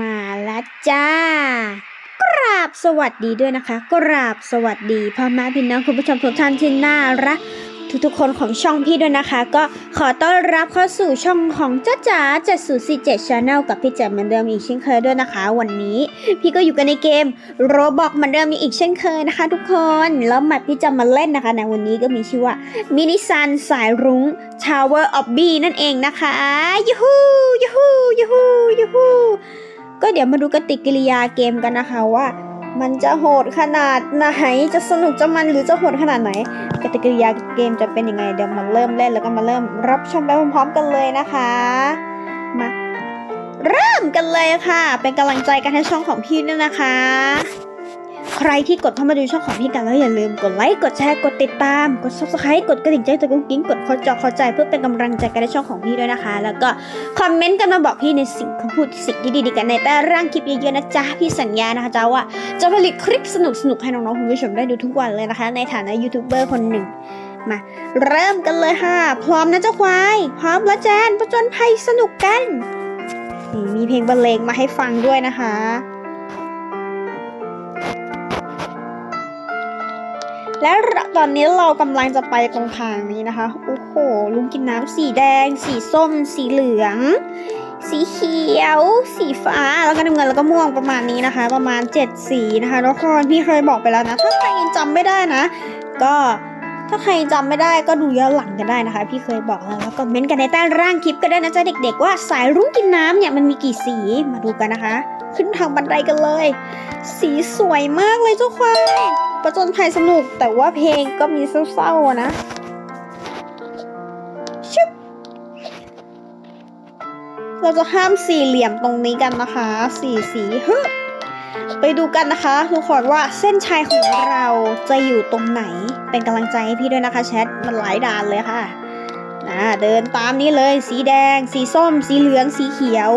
มาแล้วจ้า กราบสวัสดีด้วยนะคะ กราบสวัสดีพ่อแม่พี่น้องคุณผู้ชมทุกท่านที่น่ารัก ทุกๆคนของช่องพี่ด้วยนะคะ ก็ขอต้อนรับเข้าสู่ช่องของจ้าจ๋า7047 Channel กับพี่แจ๋มเหมือนเดิมอีกเช่นเคยด้วยนะคะ วันนี้พี่ก็อยู่กันในเกมโรบอกเหมือนเดิมอีกเช่นเคยนะคะ ทุกคนแล้วแมปที่จะมาเล่นนะคะในวันนี้ก็มีชื่อว่ามินิซันสายรุ้ง Tower of B นั่นเองนะคะยูฮูยูฮูยูฮูยูฮูก็เดี๋ยวมาดูกติกิริยาเกมกันนะคะว่า มันจะโหดขนาดไหน จะสนุกจะมันหรือจะโหดขนาดไหนกติกริยาเกมจะเป็นยังไง เดี๋ยวมาเริ่มเล่นแล้วก็มาเริ่มรับชมไปพร้อมๆกันเลยนะคะ มาเริ่มกันเลยค่ะ เป็นกำลังใจกันให้ช่องของพี่ด้วยนะคะ ใครที่กดเข้ามาดูช่องของพี่กันแล้วอย่าลืมกดไลค์ กดแชร์ กดติดตาม กด subscribe กดกระดิ่งแจ้งเตือนกุ้งกิ้ง กดคอจอคอใจเพื่อเป็นกำลังใจกันในช่องของพี่ด้วยนะคะ แล้วก็คอมเมนต์กันมาบอกพี่ในสิ่งคำพูดสิ่งดีๆกันในใต้ร่างคลิปเยอะๆนะจ๊ะพี่สัญญานะคะจ้าว่าจะผลิตคลิปสนุกๆให้น้องๆคุณผู้ชมได้ดูทุกวันเลยนะคะ ในฐานะยูทูบเบอร์คนหนึ่งมาเริ่มกันเลยค่ะ พร้อมนะเจ้าควายพร้อมแล้วแจนประจนภัยสนุกกันนี่มีเพลงบรรเลงมาให้ฟังด้วยนะคะ และตอนนี้เรากำลังจะไปตรงทางนี้นะคะ โอ้โห ลุงกินน้ำสีแดง สีส้ม สีเหลือง สีเขียว สีฟ้า แล้วก็น้ำเงินแล้วก็ม่วงประมาณนี้นะคะ ประมาณ 7 สีนะคะทุกคนพี่เคยบอกไปแล้วนะ ถ้าใครยังจำไม่ได้นะ ก็ถ้าใครจำไม่ได้ก็ดูย้อนหลังกันได้นะคะ พี่เคยบอกแล้วแล้วก็เม้นต์กันในใต้ร่างคลิปก็ได้นะจ๊ะเด็ก ๆ ว่าสายรุ้งกินน้ำเนี่ยมันมีกี่สีมาดูกันนะคะ ขึ้นทางบันไดกันเลย สีสวยมากเลยเจ้าควาย ประจนภัยสนุกแต่ว่าเพลงก็มีเศร้าๆนะชุบเราจะห้ามสี่เหลี่ยมตรงนี้กันนะคะ สี่สีฮึไปดูกันนะคะทุกคนว่าเส้นชัยของเราจะอยู่ตรงไหน เป็นกำลังใจให้พี่ด้วยนะคะแชทมันหลายด่านเลยค่ะนะเดินตามนี้เลย สีแดง สีส้ม สีเหลือง สีเขียว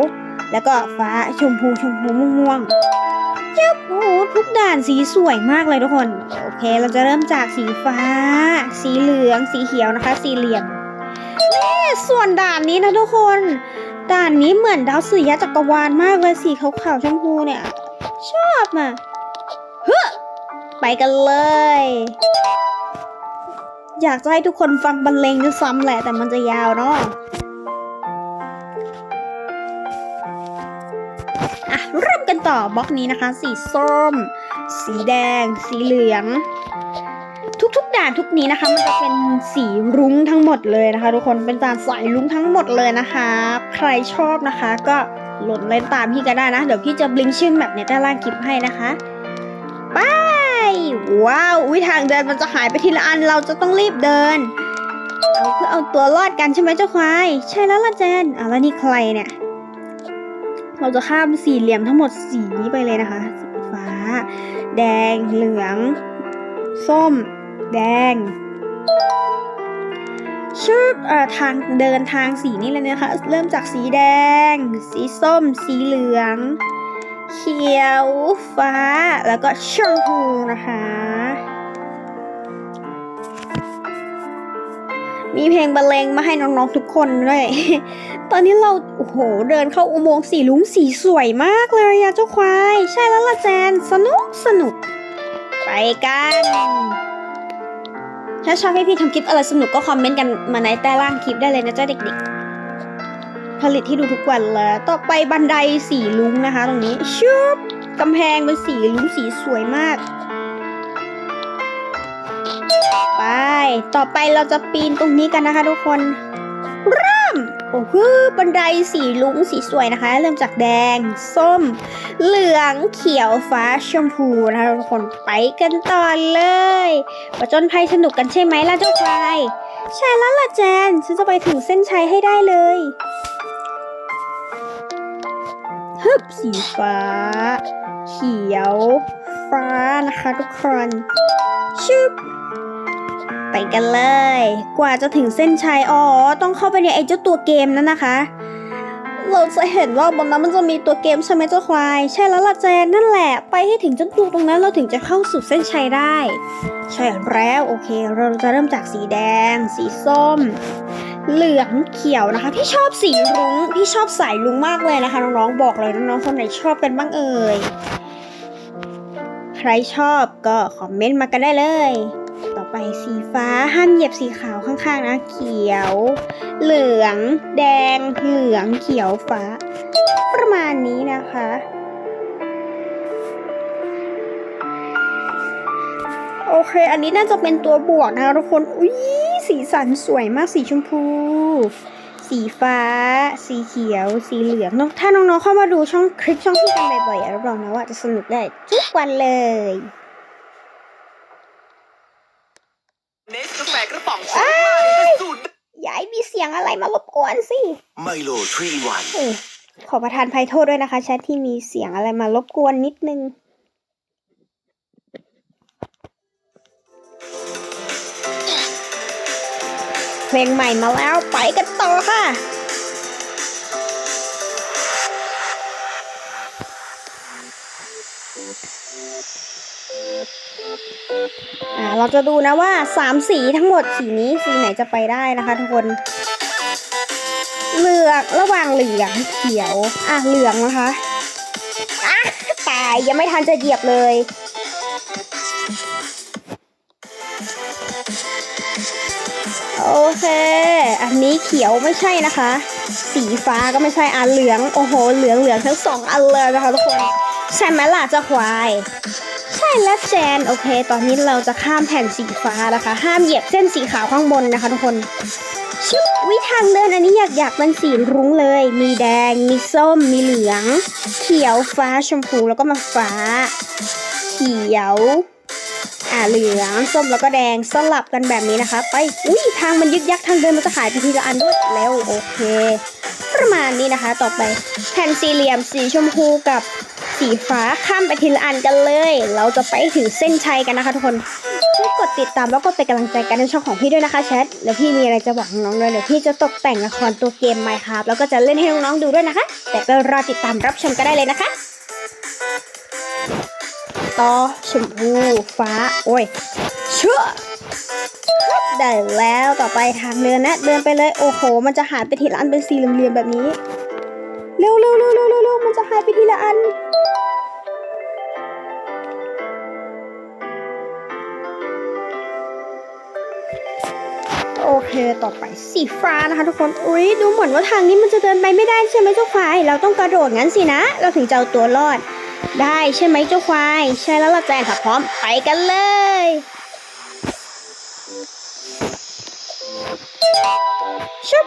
แล้วก็ฟ้าชมพูชมพูม่วงๆ โอ้โหทุกด่านสีสวยมากเลยทุกคน โอเค เราจะเริ่มจากสีฟ้า สีเหลือง สีเขียวนะคะ สี่เหลี่ยมนี่ส่วนด่านนี้นะทุกคน ด่านนี้เหมือนดาวสุริยะจักรวาลมากเลยสีขาวๆชมพูเนี่ย ชอบอะเฮ้ไปกันเลย อยากจะให้ทุกคนฟังบรรเลงด้วยซ้ำแหละแต่มันจะยาวเนาะ เริ่มกันต่อบล็อกนี้นะคะ สีส้ม สีแดง สีเหลือง ทุกๆด่านทุกนี้นะคะ มันจะเป็นสีรุ้งทั้งหมดเลยนะคะ ทุกคนเป็นด่านสายรุ้งทั้งหมดเลยนะคะ ใครชอบนะคะก็โหลดเล่นตามพี่ก็ได้นะ เดี๋ยวพี่จะบลิงชื่อแบบในใต้ล่างคลิปให้นะคะไปว้าวอุ้ยทางเดินมันจะหายไปทีละอันเราจะต้องรีบเดินเอาเพื่อเอาตัวรอดกันใช่ไหมเจ้าควาย ใช่แล้วล่ะเจนอะแล้วนี่ใครเนี่ย เราจะข้ามสี่เหลี่ยมทั้งหมดสีนี้ไปเลยนะคะ สีฟ้า แดง เหลือง ส้ม แดงชื่อเอ่อทางเดินทางสีนี้เลยนะคะ เริ่มจากสีแดง สีส้ม สีเหลือง เขียว ฟ้า แล้วก็ชมพูนะคะ มีเพลงบรรเลงมาให้น้องๆทุกคนด้วย ตอนนี้เราโอ้โหเดินเข้าอุโมงค์สีลุงสีสวยมากเลยอะเจ้าควาย ใช่แล้วล่ะแจน สนุกสนุก ไปกันถ้าชอบให้พี่ทำคลิปอะไรสนุกก็คอมเมนต์กันมาในใต้ล่างคลิปได้เลยนะเจ๊ะเด็กๆ ผลิตที่ดูทุกวันเลยต่อไปบันไดสีลุงนะคะ ตรงนี้ชุบกำแพงเป็นสีลุงสีสวยมาก ต่อไปเราจะปีนตรงนี้กันนะคะทุกคนเริ่มโอ้โหบันไดสีลุงสีสวยนะคะ เริ่มจากแดง ส้ม เหลืองเขียวฟ้าชมพูนะคะทุกคนไปกันต่อเลยประจนภัยสนุกกันใช่ไหมล่ะเจ้าควายใช่แล้วล่ะแจนฉันจะไปถึงเส้นชัยให้ได้เลยฮึบสีฟ้า เขียว ฟ้านะคะทุกคนชึบ ไปกันเลย กว่าจะถึงเส้นชัยอ๋อต้องเข้าไปในไอ้เจ้าตัวเกมนั้นนะคะ เราจะเห็นว่าบนนั้นมันจะมีตัวเกมใช่ไหมเจ้าควาย ใช่แล้วล่ะแจนนั่นแหละ ไปให้ถึงจนตัวตรงนั้นเราถึงจะเข้าสู่เส้นชัยได้ ใช่แล้วโอเค เราจะเริ่มจากสีแดง สีส้ม เหลืองเขียวนะคะ พี่ชอบสีรุ้งพี่ชอบสายรุ้งมากเลยนะคะน้องๆบอกเลยน้องๆคนไหนชอบกันบ้างเอ่ยใครชอบก็คอมเมนต์มากันได้เลย ต่อไปสีฟ้าห้ามเหยียบสีขาวข้างๆนะ เขียว เหลือง แดง เหลือง เขียวฟ้า ประมาณนี้นะคะ โอเค อันนี้น่าจะเป็นตัวบวกนะทุกคน อุ้ยสีสันสวยมากสีชมพูสีฟ้า สีเขียว สีเหลืองเนอะถ้าน้องๆเข้ามาดูช่องคลิปช่องพี่กันบ่อยๆรับรองนะว่าจะสนุกได้ทุกวันเลย เนส กาแฟกระป๋องสดใหม่สูตรอย่าให้มีเสียงอะไรมารบกวนสิไมโลทรีวันเออขอประทานภัยโทษด้วยนะคะแชทที่มีเสียงอะไรมารบกวนนิดนึงเพลงใหม่มาแล้วไปกันต่อค่ะ อ่าเราจะดูนะว่าสามสีทั้งหมดสีนี้สีไหนจะไปได้นะคะทุกคนเหลืองระหว่างเหลืองเขียว อะเหลืองนะคะอะตายยังไม่ทันจะเหยียบเลยโอเค อันนี้เขียวไม่ใช่นะคะ สีฟ้าก็ไม่ใช่อะเหลือง โอ้โห เหลืองเหลืองทั้งสองอันเลยนะคะทุกคน ใช่ไหมล่ะจะควาย ใช่แล้วแจนโอเค ตอนนี้เราจะข้ามแผ่นสีฟ้านะคะ ห้ามเหยียบเส้นสีขาวข้างบนนะคะทุกคนชุบวิทางเดินอันนี้อยากอยากเป็นสีรุ้งเลย มีแดง มีส้ม มีเหลือง เขียวฟ้าชมพูแล้วก็มาฟ้า เขียวอ่าเหลืองส้มแล้วก็แดงสลับกันแบบนี้นะคะ ไปอุ้ยทางมันยึกยักทางเดินมันจะหายไปทีละอันด้วยแล้วโอเค ประมาณนี้นะคะ ต่อไปแผ่นสี่เหลี่ยมสีชมพูกับ สีฟ้าข้ามไปทีละอันกันเลย เราจะไปถึงเส้นชัยกันนะคะทุกคนช่วยกดติดตามแล้วก็เป็นกำลังใจกันในช่องของพี่ด้วยนะคะแชทแล้วพี่มีอะไรจะบอกน้องๆด้วยเดี๋ยวพี่จะตกแต่งละครตัวเกม Minecraft แล้วก็จะเล่นให้น้องๆดูด้วยนะคะ แต่ก็รอติดตามรับชมกันได้เลยนะคะต่อชมพูฟ้า โอ้ยเชื่อได้แล้วต่อไปทางเดินนะ เดินไปเลยโอ้โห มันจะหายไปทีละอันเป็นสี่เหลี่ยมๆแบบนี้เร็วเร็วเร็วเร็วเร็วเร็วมันจะหายไปทีละอัน โอเคต่อไปสีฟ้านะคะทุกคน อุ๊ยดูเหมือนว่าทางนี้มันจะเดินไปไม่ได้ใช่ไหมเจ้าควาย เราต้องกระโดดงั้นสินะ เราถึงจะเอาตัวรอด ได้ใช่ไหมเจ้าควาย ใช่แล้วล่ะแจนค่ะพร้อมไปกันเลยชุบ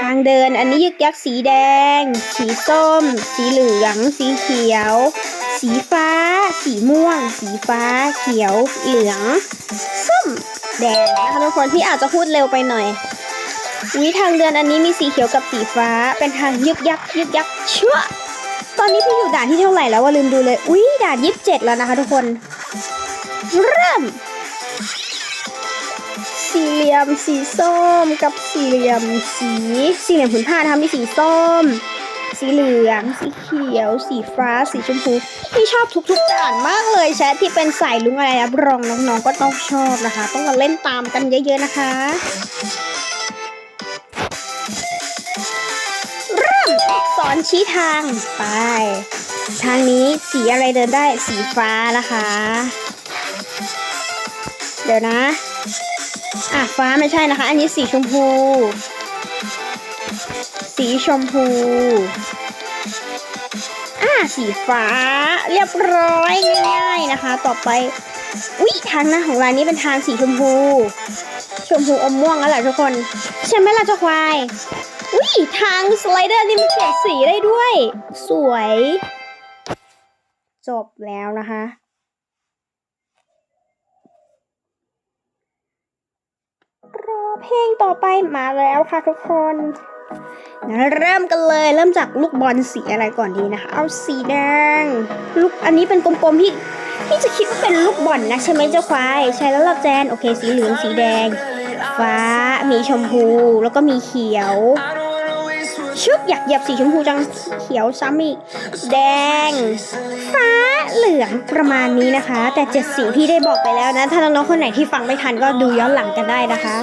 ทางเดินอันนี้ยึกยักสีแดง สีส้ม สีเหลือง สีเขียว สีฟ้า สีม่วง สีฟ้า เขียว เหลือง ส้ม แดงนะคะทุกคนพี่อาจจะพูดเร็วไปหน่อยวิทางเดินอันนี้มีสีเขียวกับสีฟ้า เป็นทางยึกยักยึกยักชื่อตอนนี้พี่อยู่ด่านที่เท่าไหร่แล้วว่าลืมดูเลย อุ้ยด่านยี่สิบเจ็ดแล้วนะคะทุกคน เริ่ม สี่เหลี่ยมสีส้มกับสี่เหลี่ยมสี สี่เหลี่ยมผืนผ้านะคะมีสีส้ม สีเหลือง สีเขียว สีฟ้า สีชมพูพี่ชอบทุกๆด่านมากเลยแชทที่เป็นสายลุงอะไรรับรองน้องๆก็ต้องชอบนะคะ ต้องมาเล่นตามกันเยอะ ๆนะคะ เริ่มสอนชี้ทางไป ทางนี้สีอะไรเดินได้สีฟ้านะคะ เดี๋ยวนะอะฟ้าไม่ใช่นะคะ อันนี้สีชมพู สีชมพู อ่า สีฟ้า เรียบร้อยง่ายๆนะคะ ต่อไป อุ๊ย ทางหน้าของร้านนี้เป็นทางสีชมพู ชมพูอมม่วงแล้วแหละทุกคน ใช่ไหมล่ะเจ้าควาย อุ๊ย ทางสไลเดอร์นี่มันเปลี่ยนสีได้ด้วย สวย จบแล้วนะคะรอเพลงต่อไปมาแล้วค่ะทุกคน งั้นเริ่มกันเลยเริ่มจากลูกบอลสีอะไรก่อนดีนะคะ เอาสีแดง ลูกอันนี้เป็นกลมๆพี่พี่จะคิดว่าเป็นลูกบอลนะใช่ไหมเจ้าควายใช่แล้วล่ะแจนโอเค สีเหลืองสีแดง ฟ้ามีชมพูแล้วก็มีเขียวชุบอยากเหยียบสีชมพูจังเขียวซ้ำอีกแดง ฟ้าเหลืองประมาณนี้นะคะ แต่เจ็ดสีพี่ได้บอกไปแล้วนะ ถ้าน้องๆคนไหนที่ฟังไม่ทันก็ดูย้อนหลังกันได้นะคะ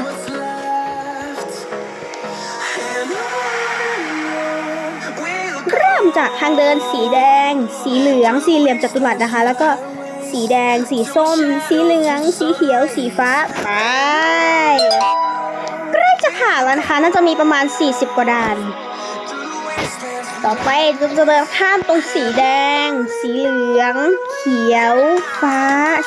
จากทางเดินสีแดง สีเหลือง สีเหลี่ยมจัตุรัสนะคะ แล้วก็สีแดง สีส้ม สีเหลือง สีเขียว สีฟ้าไปใกล้จะผ่านแล้วนะคะ น่าจะมีประมาณ 40 กว่าด่าน ต่อไปจะเดินข้ามตรงสีแดง สีเหลือง เขียว ฟ้า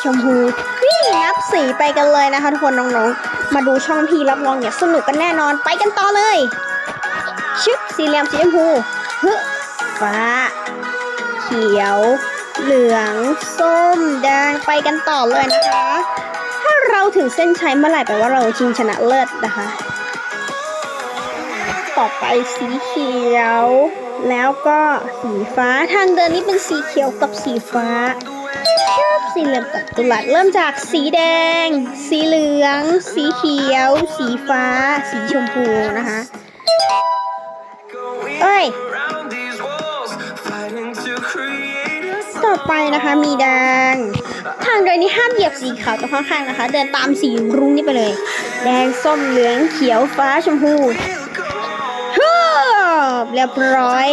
ชมพูนี่นับสีไปกันเลยนะคะทุกคนน้องๆ มาดูช่องพี่รับรองเนี่ยสนุกกันแน่นอนไปกันต่อเลย ชึบสีเหลี่ยมสีชมพูฮึ ฟ้า เขียว เหลือง ส้ม แดง ไปกันต่อเลยนะคะ ถ้าเราถึงเส้นชัยเมื่อไหร่แปลว่าเราชิงชนะเลิศนะคะ ต่อไปสีเขียว แล้วก็สีฟ้า ทางเดินนี้เป็นสีเขียวกับสีฟ้าชอบสีเหลืองกับตุลัดเริ่มจากสีแดง สีเหลือง สีเขียว สีฟ้า สีชมพูนะคะ เอ้ย ไปนะคะ มีแดง ทางเดินนี้ห้ามเหยียบสีขาวตรงข้างๆนะคะ เดินตามสีรุ้งนี่ไปเลย แดงส้มเหลืองเขียวฟ้าชมพูฮึบเรียบร้อย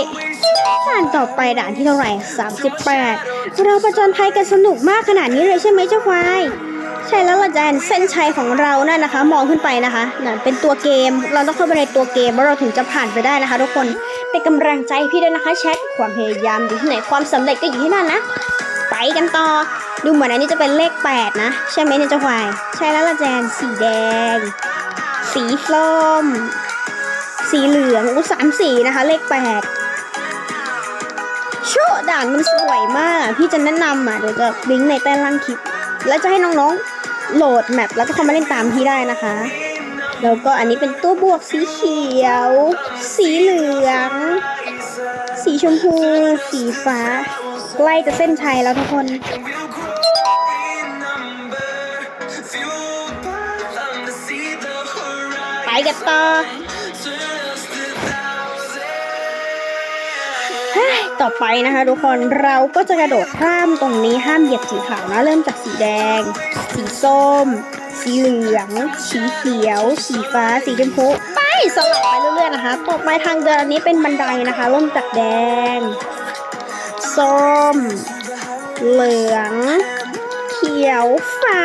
ด่านต่อไปด่านที่เท่าไหร่ 38 เราประจนภัยกันสนุกมากขนาดนี้เลยใช่ไหมเจ้าควายใช่แล้วล่ะแจนเส้นชัยของเรานั่นนะคะ มองขึ้นไปนะคะนั่นเป็นตัวเกม เราต้องเข้าไปในตัวเกมว่าเราถึงจะผ่านไปได้นะคะ ทุกคนเป็นกำลังใจให้พี่ด้วยนะคะแชท ความพยายามอยู่ที่ไหนความสำเร็จก็อยู่ที่นั่นนะ ไปกันต่อ ดูเหมือนอันนี้จะเป็นเลข 8 นะ ใช่ไหมเนี่ยเจ้าควายใช่แล้วละแจนสีแดง สีส้ม สีเหลืองอู้สามสีนะคะ เลข 8 โชด่านมันสวยมาก พี่จะแนะนำอะเดี๋ยวจะลิงก์ในใต้ล่างคลิป แล้วจะให้น้องๆโหลดแมปแล้วก็เข้ามาเล่นตามพี่ได้นะคะแล้วก็อันนี้เป็นตัวบวกสีเขียว สีเหลือง สีชมพู สีฟ้า ใกล้จะเส้นชัยแล้วทุกคน ไปกันต่อ ต่อไปนะคะ ทุกคนเราก็จะกระโดดข้ามตรงนี้ห้ามเหยียบสีขาวนะ เริ่มจากสีแดง สีส้ม สีเหลือง สีเขียว สีฟ้า สีชมพูไปสลับไปเรื่อยๆนะคะ ต่อไปทางเดินอันนี้เป็นบันไดนะคะ เริ่มจากแดง ส้ม เหลือง เขียวฟ้า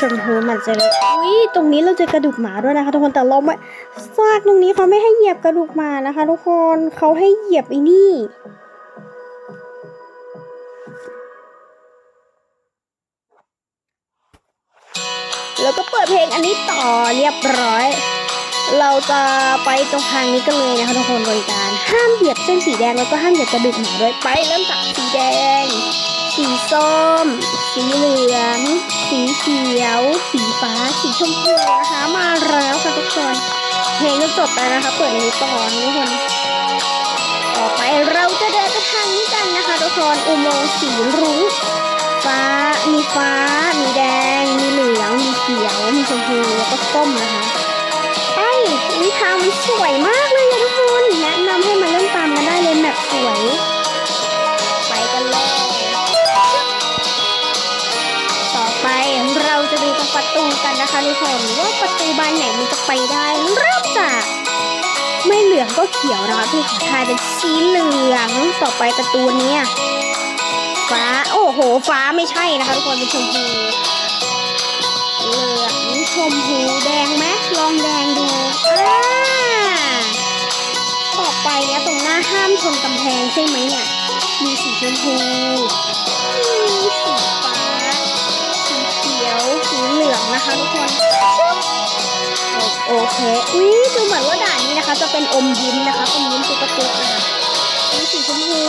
ชมพูมันจะเลยอุ้ยตรงนี้เราเจอกระดูกหมาด้วยนะคะทุกคนแต่เราไม่ซากตรงนี้เขาไม่ให้เหยียบกระดูกหมานะคะ ทุกคนเขาให้เหยียบไอ้นี่แล้วก็เปิดเพลงอันนี้ต่อเรียบร้อย เราจะไปตรงทางนี้กันเลยนะคะทุกคนบริการ ห้ามเหยียบเส้นสีแดงแล้วก็ห้ามเหยียบกระดูกหมาด้วยไปเริ่มจากสีแดง สีส้ม สีเหลือง สีเขียว สีฟ้า สีชมพูนะคะ มาแล้วค่ะทุกคน เพลงก็จบแล้วนะคะ เปิดอันนี้ต่อนทุกคน ต่อไปเราจะเดินไปทางนี้กันนะคะทุกคน อุโมงค์สีรุ้ง ฟ้า มีฟ้า มีแดง มีเหลือง มีเขียว มีชมพู แล้วก็ส้มนะคะไอ้ทางมันสวยมากเลยทุกคน แนะนำให้มาเล่นตามกันได้เลยแบบสวย นะคะทุกคนว่าประตูบานไหนมันจะไปได้เริ่มจากไม่เหลืองก็เขียวนะคะพี่ขอทายเป็นสีเหลืองต่อไปประตูเนี้ยฟ้าโอ้โห ฟ้าไม่ใช่นะคะทุกคนเป็นชมพูเหลืองชมพูแดงไหมลองแดงดูอ่าต่อไปเนี้ยตรงหน้าห้ามชนกำแพงใช่ไหมเนี่ยมีสีชมพูสีฟ้า นะคะทุกคนโอเคอุ้ยดูเหมือนว่าด่านนี้นะคะ จะเป็นอมยิ้มนะคะอมยิ้มตุ๊กตุ๊กนะคะมีสีชมพู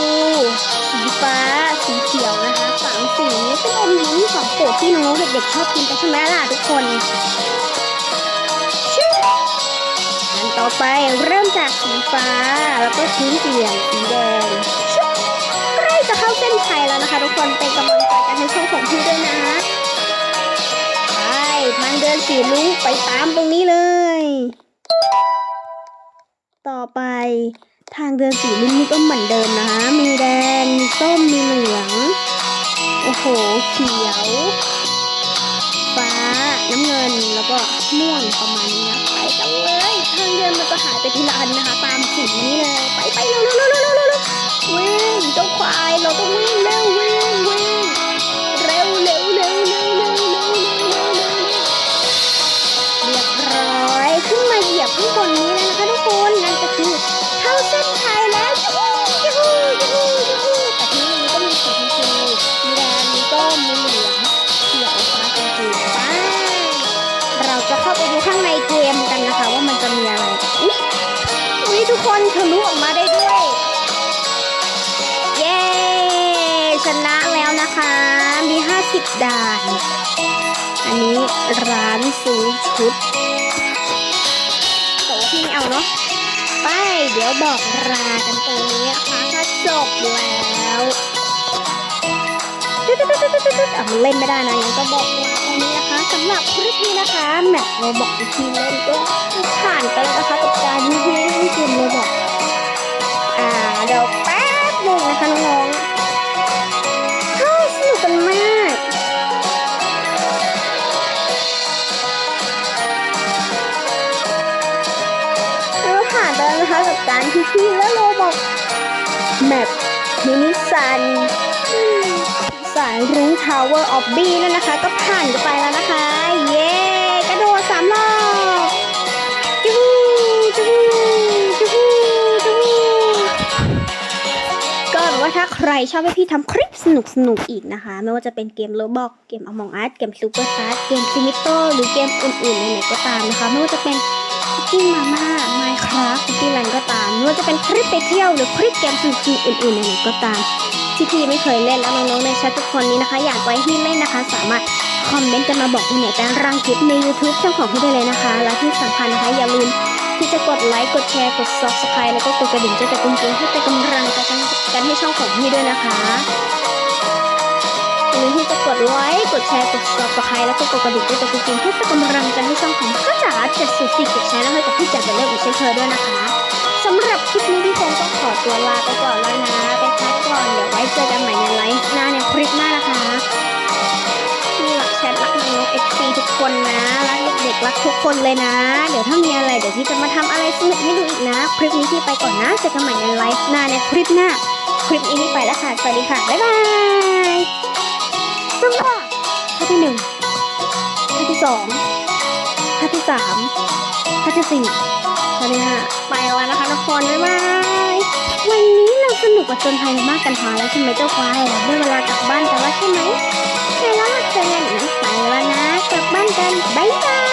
สีฟ้า สีเขียวนะคะสามสีนี้เป็นอมยิ้มของโปรดที่น้องๆเด็กๆชอบกินกันใช่ไหมล่ะทุกคนชึบอันต่อไปเริ่มจากสีฟ้าแล้วก็พื้นเปลี่ยนสีแดงชึบใกล้จะเข้าเส้นชัยแล้วนะคะ ทุกคนเป็นกำลัง เดินสีลุ้งไปตามตรงนี้เลย ต่อไปทางเดินสีลุ้งนี่ก็เหมือนเดิมนะคะ มีแดง มีส้ม มีเหลือง โอ้โห เขียว ฟ้า น้ำเงิน แล้วก็ม่วงประมาณนี้นะ ไปกันเลย ทางเดินมันจะหายไปทีละอันนะคะ ตามสีนี้เลย ไปไปเร็วเร็วเร็วเร็วเร็วเร็วเจ้าควาย เราต้องวิ่งเร็ววิ่งวิ่ง ยียบข้างบนนี้แล้วนะคะทุกคนนั่นก็คือเข้าเส้นชัยแล้วยูฮูยูฮูยูฮูยูฮูแต่ทีนี้มันก็มีสีชมพูมีแดงมีส้มมีเหลืองเขียวฟ้าชมพูว้าเราจะเข้าไปดูข้างในเกมกันนะคะ ว่ามันจะมีอะไรอุ๊ยอุ๊ยทุกคนทะลุออกมาได้ด้วยเย้ชนะแล้วนะคะ มี 50 ด่าน อันนี้ร้านซื้อชุด เอาเนาะไปเดี๋ยวบอกรากันตรงนี้นะคะถ้าจบแล้วตึ๊ดตึ๊ดตึ๊ดตึ๊ดตึ๊ดอะมันเล่นไม่ได้นะงั้นก็บอกลาตรงนี้นะคะสำหรับคลิปนี้นะคะแมปเราบอกวิธีเล่นก็ผ่านไปแล้วนะคะกับการที่เล่นเกมเราบอกอ่าเดี๋ยวแป๊บหนึ่งนะคะน้องๆ คุกกี้และโรบอกแมปมินิซันสายรุ้งทาวเวอร์ออฟบีนั่นนะคะ ก็ผ่านกันไปแล้วนะคะ เย้กระโดดสามรอบจูฮูจูฮูจูฮูจูฮูก็ว่าถ้าใครชอบให้พี่ทำคลิปสนุกสนุกๆอีกนะคะ ไม่ว่าจะเป็นเกมโลบอกเกม Among Us เกม Super Fast เกม Simito หรือเกมอื่นๆไหนๆก็ตามนะคะ ไม่ว่าจะเป็น Cooking Mama Minecraft Cooking Run ก็ตามไม่ว่าจะเป็นคลิปไปเที่ยวหรือคลิปเกมสนุกๆอื่นๆไหนๆก็ตาม ที่พี่ไม่เคยเล่นแล้วน้องๆในแชททุกคนนี้นะคะ อยากไว้ที่เล่นนะคะ สามารถคอมเมนต์กันมาบอกที่ไหนแต่ร่างคลิปใน YouTube ช่องของพี่ได้เลยนะคะ และที่สำคัญนะคะอย่าลืมที่จะกดไลค์กดแชร์กด subscribe แล้วก็กดกระดิ่งแจ้งเตือนเพื่อให้เป็นกำลังใจกันกันให้ช่องของพี่ด้วยนะคะ อย่าลืมที่จะกดไลค์ กดแชร์ กด subscribe แล้วก็กดกระดิ่งแจ้งเตือนเพื่อเป็นกำลังใจให้ช่องของข้าจ๋าเจ็ดสุดสี่กดแชร์แล้วให้กับพี่จ๋าเป็นเรื่องอีกเช่นเคยด้วยนะคะสำหรับคลิปนี้พี่คงต้องขอตัวลาไปก่อนแล้วนะไปพักก่อนเดี๋ยวไว้เจอกันใหม่ในไลฟ์หน้าในคลิปหน้านะคะพี่รักแชทรักน้องๆ FC ทุกคนนะรักเด็กๆรักทุกคนเลยนะ เดี๋ยวถ้ามีอะไรเดี๋ยวพี่จะมาทำอะไรสนุกให้ดูอีกนะ คลิปนี้พี่ไปก่อนนะเจอกันใหม่ในไลฟ์หน้าในคลิปหน้าคลิปนี้พี่ไปแล้วค่ะ สวัสดีค่ะ บ๊ายบาย ซึ่งว่าท่าที่หนึ่งท่าที่สองท่าที่สามท่าที่สี่ท่าที่ห้าไปแล้วนะคะทุกคนบ๊ายบายวันนี้เราสนุกกับจนภายมากกันพอแล้วใช่ไหมเจ้าควายได้เวลากลับบ้านกันแล้วใช่ไหมใช่แล้วล่ะเจอกันอีกนะไปแล้วนะกลับบ้านกันบ๊ายบาย